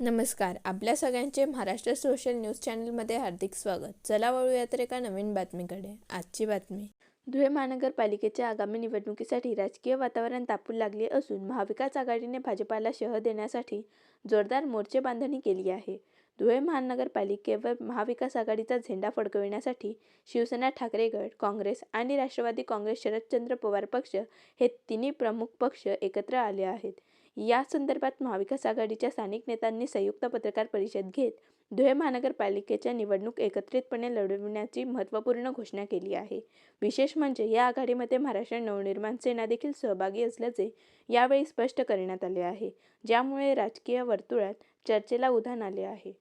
नमस्कार. आपल्या सगळ्यांचे महाराष्ट्र सोशल न्यूज चॅनलमध्ये हार्दिक स्वागत. चला वळूया तर एका नवीन बातमीकडे. आजची बातमी. धुळे महानगरपालिकेच्या आगामी निवडणुकीसाठी राजकीय वातावरण तापून लागले असून महाविकास आघाडीने भाजपाला शह देण्यासाठी जोरदार मोर्चे बांधणी केली आहे. धुळे महानगरपालिकेवर महाविकास आघाडीचा झेंडा फडकविण्यासाठी शिवसेना ठाकरे गट काँग्रेस आणि राष्ट्रवादी काँग्रेस शरदचंद्र पवार पक्ष हे तिन्ही प्रमुख पक्ष एकत्र आले आहेत. या संदर्भात महाविकास आघाडीच्या स्थानिक नेत्यांनी संयुक्त पत्रकार परिषद घेत धुळे महानगरपालिकेच्या निवडणूक एकत्रितपणे लढविण्याची महत्त्वपूर्ण घोषणा केली आहे. विशेष म्हणजे या आघाडीमध्ये महाराष्ट्र नवनिर्माण सेना देखील सहभागी असल्याचे यावेळी स्पष्ट करण्यात आले आहे. ज्यामुळे राजकीय वर्तुळात चर्चेला उधाण आले आहे.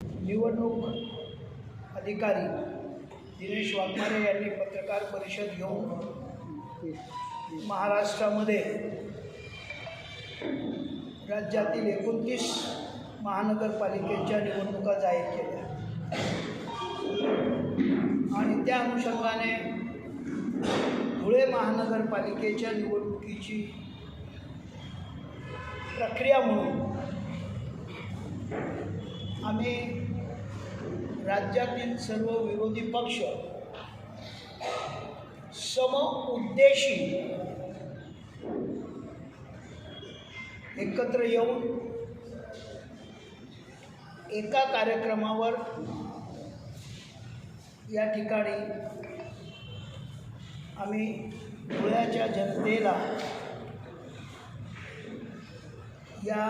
निवडणूक अधिकारी दिनेश वाघमारे यांनी पत्रकार परिषद घेऊन महाराष्ट्रामध्ये राज्यातील एकोणतीस महानगरपालिकेच्या निवडणुका जाहीर केल्या. आणि त्या अनुषंगाने धुळे महानगरपालिकेच्या निवडणुकीची प्रक्रिया म्हणून आम्ही राज्यातील सर्व विरोधी पक्ष सम उद्देशी एकत्र येऊन एका कार्यक्रमावर या ठिकाणी आम्ही धुळ्याच्या जनतेला या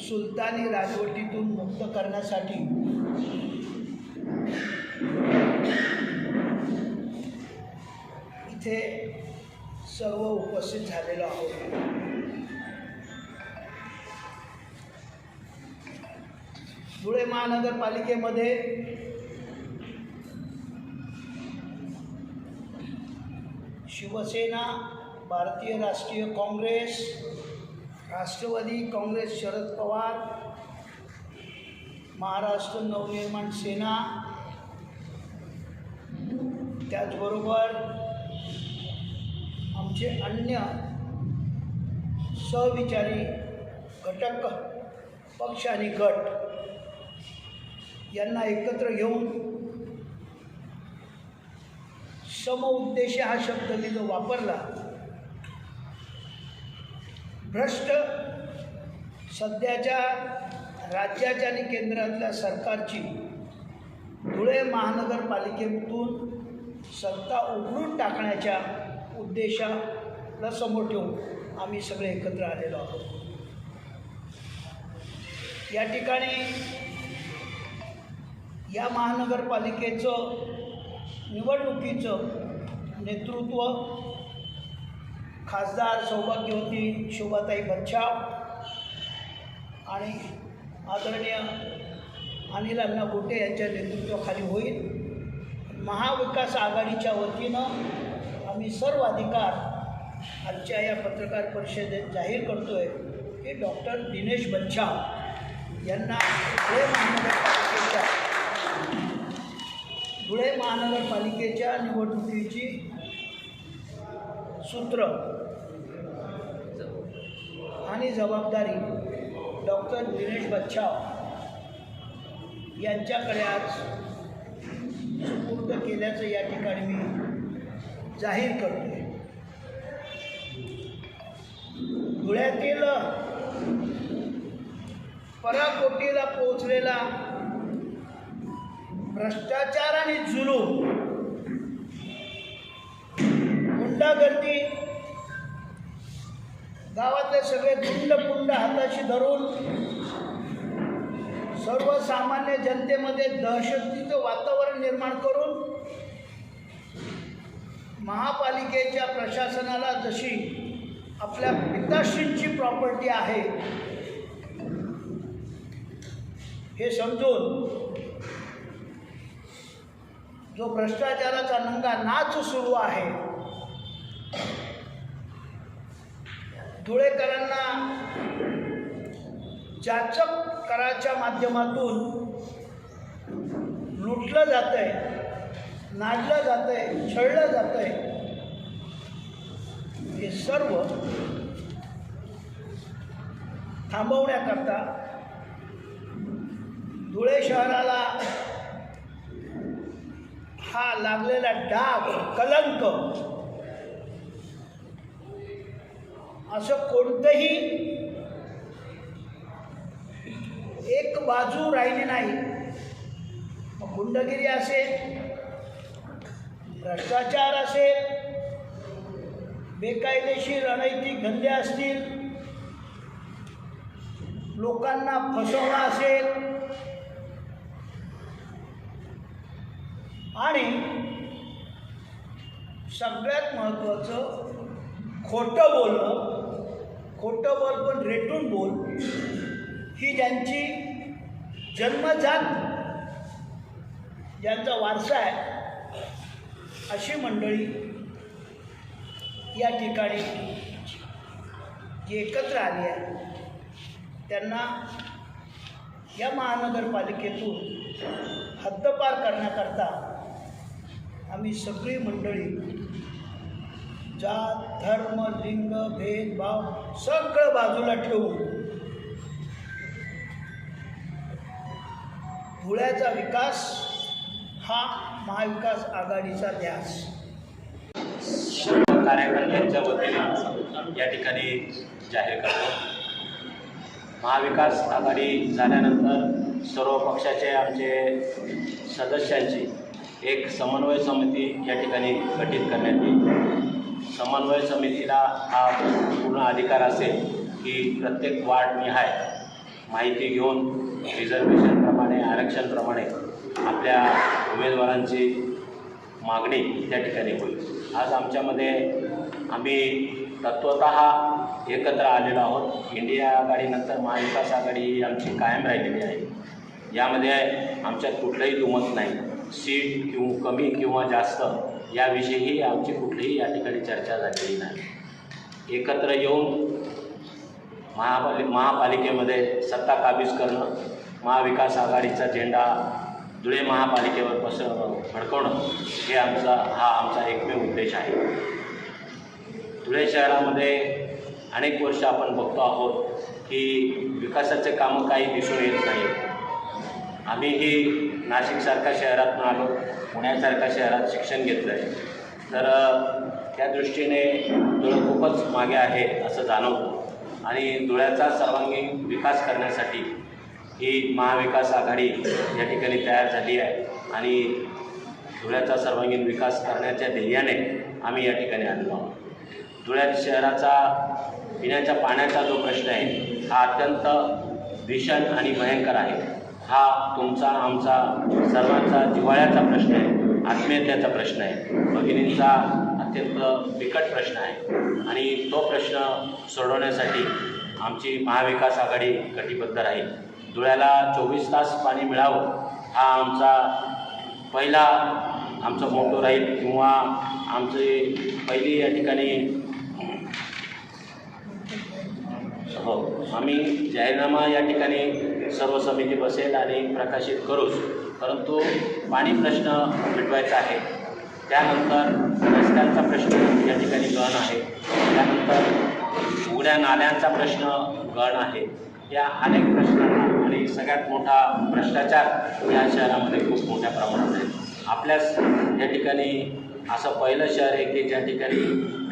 सुलतानी राजवटीतून मुक्त करण्यासाठी इथे सर्व उपस्थित झालेलो आहोत. धुळे महानगरपालिकेमध्ये शिवसेना भारतीय राष्ट्रीय काँग्रेस राष्ट्रवादी काँग्रेस शरद पवार महाराष्ट्र नवनिर्माण सेना त्याचबरोबर आमचे अन्य सहविचारी घटक पक्ष आणि गट यांना एकत्र घेऊन समउद्देश हा शब्द मी जो वापरला भ्रष्ट सध्याच्या राज्याच्या आणि केंद्रातल्या सरकारची धुळे महानगरपालिकेतून सत्ता उघडून टाकण्याच्या उद्देशाला समोर ठेवून आम्ही सगळे एकत्र आलेलो आहोत. या ठिकाणी या महानगरपालिकेचं निवडणुकीचं नेतृत्व खासदार सौभाग्यवती शोभाताई बच्छाव आणि आदरणीय अनिल अण्णा गोटे यांच्या नेतृत्वाखाली होईल. महाविकास आघाडीच्या वतीनं आम्ही सर्व अधिकार आजच्या या पत्रकार परिषदेत जाहीर करतो आहे की डॉक्टर दिनेश बच्छाव यांना धुळे महानगरपालिकेच्या धुळे महानगरपालिकेच्या निवडणुकीची सूत्र आणि जबाबदारी डॉक्टर दिनेश बच्छाव यांच्याकडे आज सुपूर्द केल्याचं या ठिकाणी मी जाहीर करतो धुळ्यातील पराकोटीला पोचलेला भ्रष्टाचार आणि जुलूम. गुंडागर्दी. गावातले सगळे गुंडपुंड हाताशी धरून सर्वसामान्य जनतेमध्ये दहशतीचं वातावरण निर्माण करून महापालिकेच्या प्रशासनाला जशी आपल्या पिताश्रींची प्रॉपर्टी आहे हे समजून जो भ्रष्टाचाराचा नंगा नाच सुरू आहे. धुळेकरांना जाचक कराच्या माध्यमातून लुटलं जातं आहे नाडलं जातं आहे छळलं जातं आहे हे सर्व थांबवण्याकरता धुळे शहराला हा लागलेला डाग कलंक. असं कोणतंही एक बाजू राहिली नाही. मग गुंडगिरी असेल भ्रष्टाचार असेल बेकायदेशीर अनैतिक धंदे असतील लोकांना फसवणं असेल आणि सगळ्यात महत्त्वाचं खोटं बोलणं खोटं बोल पण रेटून बोल ही ज्यांची जन्मजात ज्यांचा वारसा आहे अशी मंडळी या ठिकाणी जी एकत्र आली आहे त्यांना या महानगरपालिकेतून हद्दपार करण्याकरता आम्ही सगळी मंडळी जात धर्म लिंग भेदभाव सगळं बाजूला ठेवून धुळ्याचा विकास हा महाविकास आघाडीचा ध्यास. सर्व कार्यकर्त्यांच्या वतीनं या ठिकाणी जाहीर करतो. महाविकास आघाडी झाल्यानंतर सर्व पक्षाचे आमचे सदस्यांची एक समन्वय समिती या ठिकाणी गठीत करण्यात येईल. समन्वय समितीला हा पूर्ण अधिकार असेल की प्रत्येक वार्ड निहाय माहिती घेऊन रिझर्वेशनप्रमाणे आरक्षणप्रमाणे आपल्या उमेदवारांची मागणी त्या ठिकाणी होईल. आज आमच्यामध्ये आम्ही तत्वत एकत्र आलेलो आहोत. इंडिया आघाडीनंतर महाविकास आघाडी ही आमची कायम राहिलेली आहे. यामध्ये आमच्यात कुठलंही दुमत नाही. सीट किंवा कमी किंवा जास्त याविषयीही आमची कुठलीही या ठिकाणी चर्चा झालेली नाही. एकत्र येऊन महापालि महापालिकेमध्ये सत्ता काबीज करणं महाविकास आघाडीचा झेंडा धुळे महापालिकेवर पस फडकवणं हे आमचा हा आमचा एकमेव उद्देश आहे. धुळे शहरामध्ये अनेक वर्ष आपण बघतो आहोत की विकासाचे कामं काही दिसून येत नाही आम्हीही नाशिकसारख्या शहरातून आलो पुण्यासारख्या शहरात शिक्षण घेतलं आहे तर त्या दृष्टीने धुळं खूपच मागे आहे असं जाणवतं. आणि धुळ्याचा सर्वांगीण विकास करण्यासाठी ही महाविकास आघाडी या ठिकाणी तयार झाली आहे. आणि धुळ्याचा सर्वांगीण विकास करण्याच्या ध्येयाने आम्ही या ठिकाणी आणलो आहोत. धुळ्यात शहराचा पिण्याच्या पाण्याचा जो प्रश्न आहे हा अत्यंत भीषण आणि भयंकर आहे. हा तुमचा आमचा सर्वांचा जिव्हाळ्याचा प्रश्न आहे आत्मीयतेचा प्रश्न आहे भगिनींचा अत्यंत बिकट प्रश्न आहे. आणि तो प्रश्न सोडवण्यासाठी आमची महाविकास आघाडी कटिबद्ध राहील. धुळ्याला चोवीस तास पाणी मिळावं हा आमचा पहिला आमचं मोटो राहील किंवा आमची पहिली या ठिकाणी हो आम्ही जाहीरनामा या ठिकाणी सर्व समिती बसेल आणि प्रकाशित करूच. परंतु पाणी प्रश्न मिटवायचा आहे. त्यानंतर रस्त्यांचा प्रश्न या ठिकाणी गण आहे. त्यानंतर उघड्या नाल्यांचा प्रश्न गण आहे. या अनेक प्रश्नांना आणि सगळ्यात मोठा भ्रष्टाचार या शहरामध्ये खूप मोठ्या प्रमाणात आहे. आपल्याच या ठिकाणी असं पहिलं शहर आहे की ज्या ठिकाणी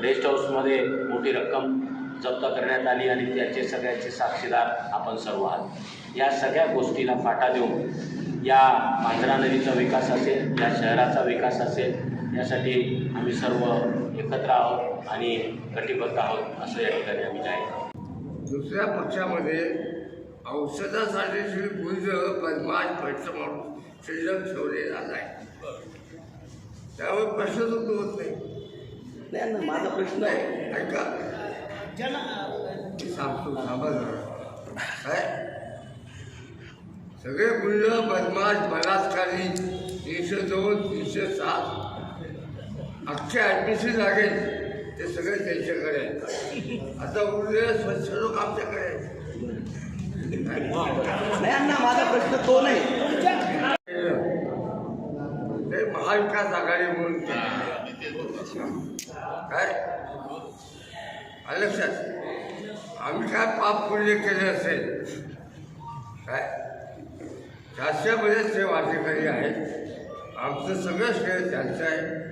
रेस्ट हाऊसमध्ये मोठी रक्कम जप्त करण्यात आली आणि त्याचे सगळ्याचे साक्षीदार आपण सर्व आहात. या सगळ्या गोष्टीला फाटा देऊन या मांजरा नदीचा विकास असेल या शहराचा विकास असेल यासाठी आम्ही सर्व एकत्र आहोत आणि कटिबद्ध आहोत असं या ठिकाणी आम्ही जाहीर. दुसऱ्या पक्षामध्ये औषधासाठी श्री गुंज बदमाश पैसा माणूस शिल्लक ठेवलेला नाही त्यामुळे प्रश्नच उद्भवत नाही. माझा प्रश्न आहे. ऐका. जन मी सांगतो थांबा जरा काय सगळे गुंड बदमाश बलात्कारी तीनशे दोन तीनशे सात अख्खे ॲडमिशन लागेल ते सगळे त्यांच्याकडे आहेत. आता उरलेले स्वच्छ लोक आमच्याकडे. नाही अण्णा माझा प्रश्न तो नाही ते महाविकास आघाडी म्हणून. काय आलं लक्षात? आम्ही काय पाप पुण्य केले असेल? काय? शास्त्रामध्ये ते वाटेकरी आहेत आमचं सगळं श्रेय त्यांचं आहे.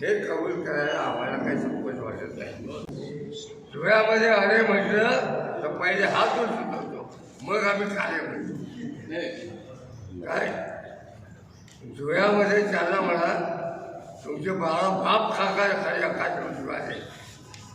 हे कबूल करायला आम्हाला काही संकोच वाटत नाही. डोळ्यामध्ये अरे म्हटलं तर पहिले हात उचलतो मग आम्ही कार्य म्हणतो. काय? धुळ्यामध्ये त्यांना म्हणा तुमचे बाळा बाप खाकार खाली खात आहे